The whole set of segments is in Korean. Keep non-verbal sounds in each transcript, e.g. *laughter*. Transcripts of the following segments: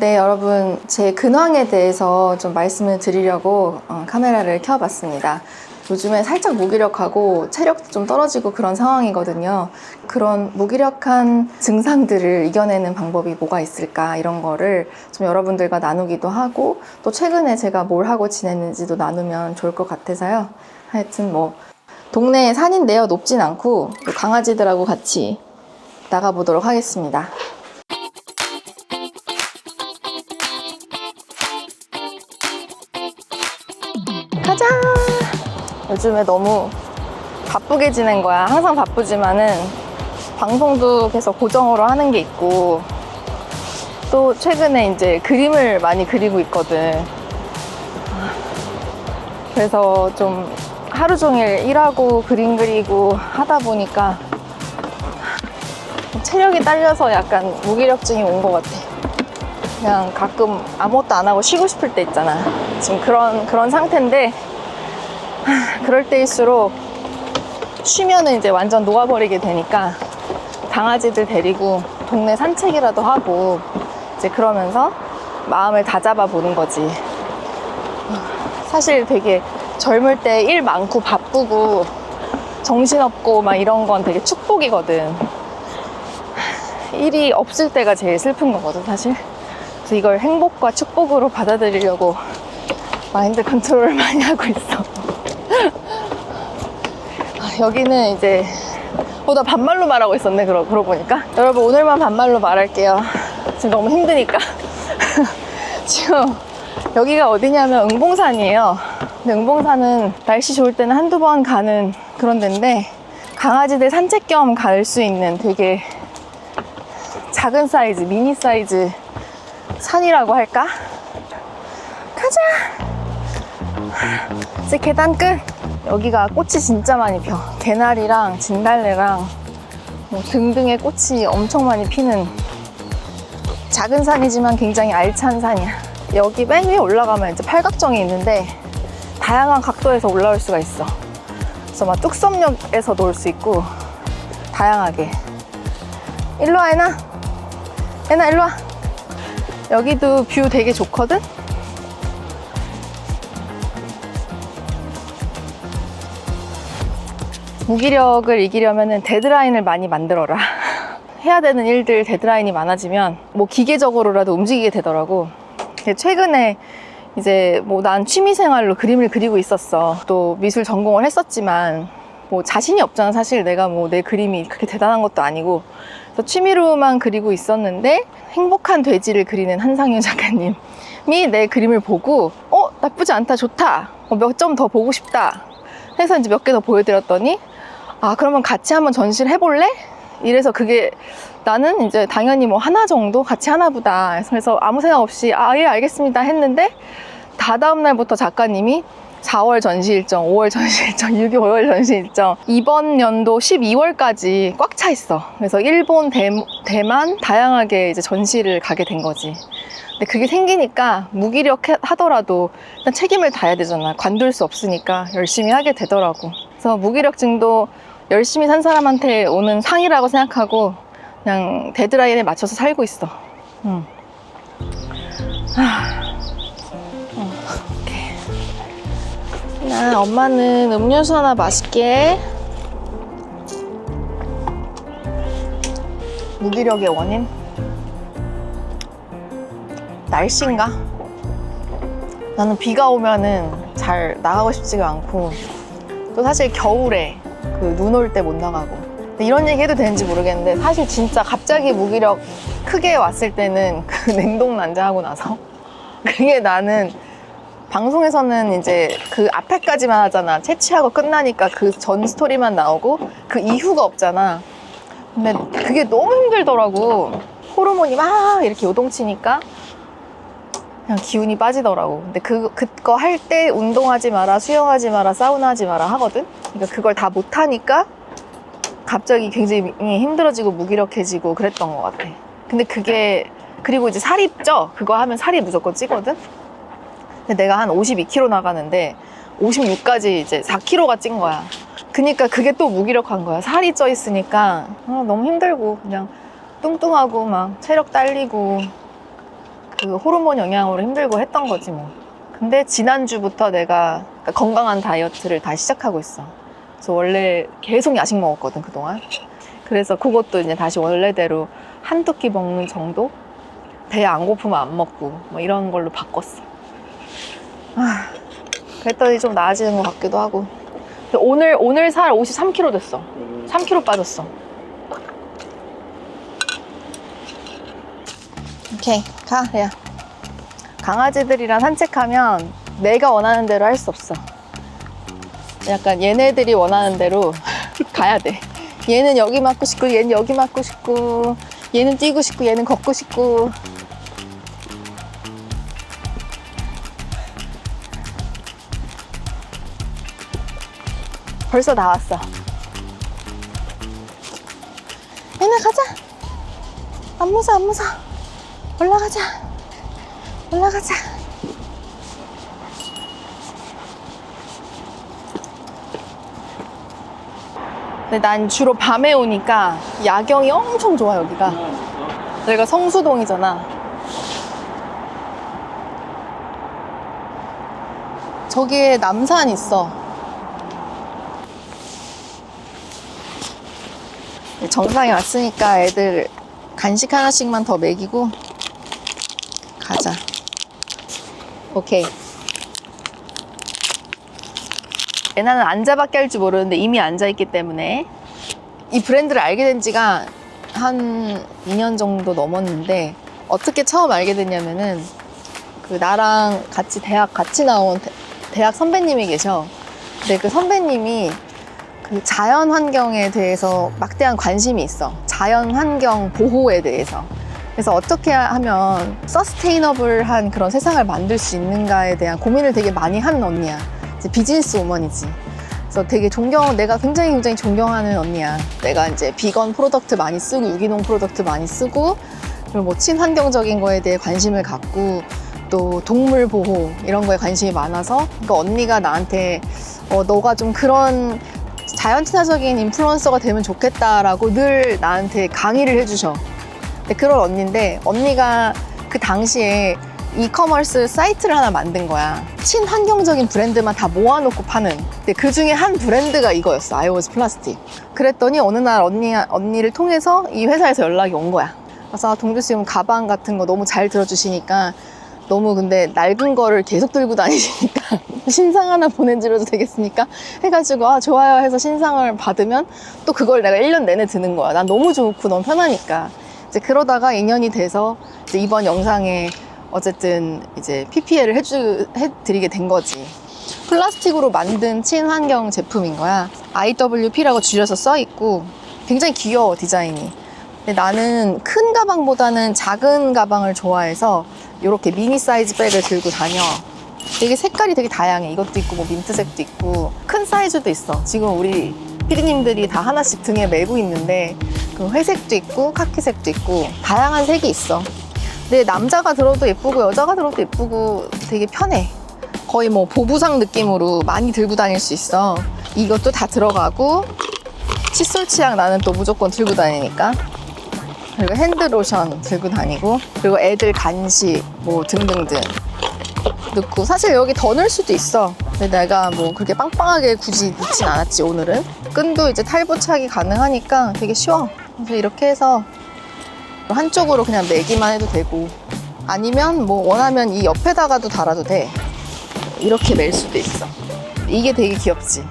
네, 여러분, 제 근황에 대해서 좀 말씀을 드리려고 어, 카메라를 켜봤습니다. 요즘에 살짝 무기력하고 체력도 좀 떨어지고 그런 상황이거든요. 그런 무기력한 증상들을 이겨내는 방법이 뭐가 있을까 이런 거를 좀 여러분들과 나누기도 하고 또 최근에 제가 뭘 하고 지냈는지도 나누면 좋을 것 같아서요. 하여튼 뭐 동네에 산인데요. 높진 않고 또 강아지들하고 같이 나가보도록 하겠습니다. 가자! 요즘에 너무 바쁘게 지낸 거야. 항상 바쁘지만은 방송도 계속 고정으로 하는 게 있고 또 최근에 이제 그림을 많이 그리고 있거든. 그래서 좀 하루 종일 일하고 그림 그리고 하다 보니까 체력이 딸려서 약간 무기력증이 온 것 같아. 그냥 가끔 아무것도 안 하고 쉬고 싶을 때 있잖아. 지금 그런 그런 상태인데 하, 그럴 때일수록 쉬면은 이제 완전 녹아버리게 되니까 강아지들 데리고 동네 산책이라도 하고 이제 그러면서 마음을 다잡아 보는 거지. 사실 되게 젊을 때 일 많고 바쁘고 정신없고 막 이런 건 되게 축복이거든. 일이 없을 때가 제일 슬픈 거거든, 사실. 그래서 이걸 행복과 축복으로 받아들이려고 마인드 컨트롤을 *laughs* 많이 하고 있어. 아, 여기는 이제 어, 나 반말로 말하고 있었네, 그러, 그러고 보니까. 여러분, 오늘만 반말로 말할게요. 지금 너무 힘드니까. *laughs* 지금 여기가 어디냐면 응봉산이에요. 근데 응봉산은 날씨 좋을 때는 한두 번 가는 그런 데인데 강아지들 산책 겸 갈 수 있는 되게 작은 사이즈, 미니 사이즈 산이라고 할까? 가자! 이제 계단 끝! 여기가 꽃이 진짜 많이 펴. 개나리랑 진달래랑 뭐 등등의 꽃이 엄청 많이 피는 작은 산이지만 굉장히 알찬 산이야. 여기 맨 위에 올라가면 이제 팔각정이 있는데 다양한 각도에서 올라올 수가 있어. 그래서 막 뚝섬역에서 놀 수 있고 다양하게. 일로 와, 애나. 애나, 일로 와. 여기도 뷰 되게 좋거든? 무기력을 이기려면 데드라인을 많이 만들어라. *laughs* 해야 되는 일들 데드라인이 많아지면 뭐 기계적으로라도 움직이게 되더라고. 최근에 이제 뭐 난 취미생활로 그림을 그리고 있었어. 또 미술 전공을 했었지만 뭐 자신이 없잖아. 사실 내가 뭐 내 그림이 그렇게 대단한 것도 아니고. 그래서 취미로만 그리고 있었는데 행복한 돼지를 그리는 한상윤 작가님이 내 그림을 보고 어 나쁘지 않다 좋다. 어, 몇점 더 보고 싶다. 해서 이제 몇 개 더 보여드렸더니 아 그러면 같이 한번 전시를 해볼래? 이래서 그게 나는 이제 당연히 뭐 하나 정도 같이 하나 보다. 그래서 아무 생각 없이 아 예 알겠습니다 했는데 다다음 날부터 작가님이 4월 전시 일정, 5월 전시 일정, 6월, *laughs* 5월 전시 일정 이번 연도 12월까지 꽉 차 있어. 그래서 일본, 대, 대만 다양하게 이제 전시를 가게 된 거지. 근데 그게 생기니까 무기력 하더라도 일단 책임을 다해야 되잖아. 관둘 수 없으니까 열심히 하게 되더라고. 그래서 무기력증도 열심히 산 사람한테 오는 상이라고 생각하고 그냥 데드라인에 맞춰서 살고 있어. 응. 아. 나 엄마는 음료수 하나 마실게. 무기력의 원인? 날씨인가? 나는 비가 오면은 잘 나가고 싶지가 않고 또 사실 겨울에 그 눈 올 때 못 나가고 이런 얘기 해도 되는지 모르겠는데 사실 진짜 갑자기 무기력 크게 왔을 때는 그 *laughs* 냉동 난자하고 나서 그게 나는 방송에서는 이제 그 앞에까지만 하잖아 채취하고 끝나니까 그 전 스토리만 나오고 그 이후가 없잖아 근데 그게 너무 힘들더라고 호르몬이 막 이렇게 요동치니까 그냥 기운이 빠지더라고. 근데 그, 그거 할 때 운동하지 마라, 수영하지 마라, 사우나 하지 마라 하거든? 그러니까 그걸 다 못하니까 갑자기 굉장히 힘들어지고 무기력해지고 그랬던 것 같아. 근데 그게, 그리고 이제 살이 쪄. 그거 하면 살이 무조건 찌거든? 내가 한 52kg 나가는데 56까지 이제 4kg가 찐 거야. 그니까 그게 또 무기력한 거야. 살이 쪄 있으니까 아, 너무 힘들고 그냥 뚱뚱하고 막 체력 딸리고 그 호르몬 영향으로 힘들고 했던 거지 뭐. 근데 지난주부터 내가 그러니까 건강한 다이어트를 다시 시작하고 있어. 그래서 원래 계속 야식 먹었거든, 그동안. 그래서 그것도 이제 다시 원래대로 한두 끼 먹는 정도? 배 안 고프면 안 먹고, 뭐 이런 걸로 바꿨어. 아, 그랬더니 좀 나아지는 것 같기도 하고. 오늘, 오늘 살 53kg 됐어. 3kg 빠졌어. 오케이, 가, 야. 강아지들이랑 산책하면 내가 원하는 대로 할 수 없어. 약간 얘네들이 원하는 대로 *laughs* 가야 돼. 얘는 여기 맞고 싶고, 얘는 여기 맞고 싶고, 얘는 뛰고 싶고, 얘는 걷고 싶고. 벌써 나왔어. 얘네 가자. 안 무서, 안 무서. 올라가자. 올라가자. 근데 난 주로 밤에 오니까 야경이 엄청 좋아 여기가. 여기가 성수동이잖아. 저기에 남산 있어. 정상에 왔으니까 애들 간식 하나씩만 더 먹이고 가자. 오케이. 나는 앉아밖에 할 줄 모르는데 이미 앉아있기 때문에 이 브랜드를 알게 된 지가 한 2년 정도 넘었는데 어떻게 처음 알게 됐냐면은 그 나랑 같이 대학 같이 나온 대, 대학 선배님이 계셔. 근데 그 선배님이 그 자연 환경에 대해서 막대한 관심이 있어. 자연 환경 보호에 대해서. 그래서 어떻게 하면 서스테이너블한 그런 세상을 만들 수 있는가에 대한 고민을 되게 많이 하는 언니야. 이제 비즈니스 우먼이지. 그래서 되게 존경, 내가 굉장히 굉장히 존경하는 언니야. 내가 이제 비건 프로덕트 많이 쓰고 유기농 프로덕트 많이 쓰고 그리고 뭐 친환경적인 거에 대해 관심을 갖고 또 동물 보호 이런 거에 관심이 많아서 그러니까 언니가 나한테 어, 너가 좀 그런 자연 친화적인 인플루언서가 되면 좋겠다라고 늘 나한테 강의를 해주셔. 근데 그런 언니인데 언니가 그 당시에 이커머스 사이트를 하나 만든 거야. 친환경적인 브랜드만 다 모아놓고 파는. 근데 그 중에 한 브랜드가 이거였어. 아이오스 플라스틱. 그랬더니 어느 날 언니, 언니를 통해서 이 회사에서 연락이 온 거야. 그래서 아, 동주 씨 가방 같은 거 너무 잘 들어주시니까 너무 근데 낡은 거를 계속 들고 다니시니까 *laughs* 신상 하나 보내드려도 되겠습니까? 해가지고 아 좋아요 해서 신상을 받으면 또 그걸 내가 1년 내내 드는 거야. 난 너무 좋고 너무 편하니까. 이제 그러다가 인연이 돼서 이제 이번 영상에 어쨌든 이제 PPL을 해주, 해드리게 된 거지. 플라스틱으로 만든 친환경 제품인 거야. IWP라고 줄여서 써 있고 굉장히 귀여워 디자인이. 근데 나는 큰 가방보다는 작은 가방을 좋아해서 이렇게 미니 사이즈 백을 들고 다녀. 되게 색깔이 되게 다양해. 이것도 있고 뭐 민트색도 있고 큰 사이즈도 있어. 지금 우리 피디님들이 다 하나씩 등에 메고 있는데 그 회색도 있고 카키색도 있고 다양한 색이 있어. 근데 남자가 들어도 예쁘고 여자가 들어도 예쁘고 되게 편해. 거의 뭐 보부상 느낌으로 많이 들고 다닐 수 있어. 이것도 다 들어가고 칫솔 치약 나는 또 무조건 들고 다니니까. 그리고 핸드로션 들고 다니고 그리고 애들 간식 뭐 등등등 넣고. 사실 여기 더 넣을 수도 있어. 근데 내가 뭐 그렇게 빵빵하게 굳이 넣진 않았지 오늘은. 끈도 이제 탈부착이 가능하니까 되게 쉬워. 그래서 이렇게 해서 한쪽으로 그냥 매기만 해도 되고 아니면 뭐 원하면 이 옆에다가도 달아도 돼. 이렇게 멜 수도 있어. 이게 되게 귀엽지.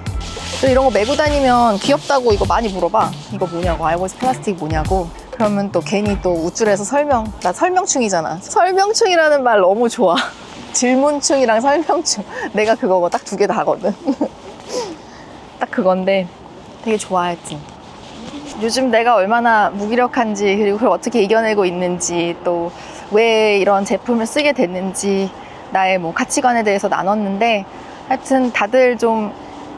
또 이런 거 메고 다니면 귀엽다고 이거 많이 물어봐. 이거 뭐냐고. 아이보스 플라스틱 뭐냐고 그러면 또 괜히 또 우쭐해서 설명 나 설명충이잖아. 설명충이라는 말 너무 좋아. *laughs* 질문충이랑 설명충. 내가 그거 딱 두 개 다거든. *laughs* 딱 그건데 되게 좋아했지. 요즘 내가 얼마나 무기력한지 그리고 그걸 어떻게 이겨내고 있는지 또 왜 이런 제품을 쓰게 됐는지 나의 뭐 가치관에 대해서 나눴는데 하여튼 다들 좀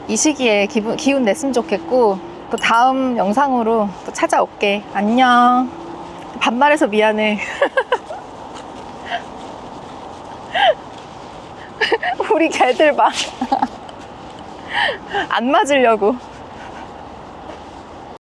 이 시기에 기분, 기운 냈으면 좋겠고 또 다음 영상으로 또 찾아올게. 안녕. 반말해서 미안해. *laughs* 우리 개들 봐 *laughs* 안 맞으려고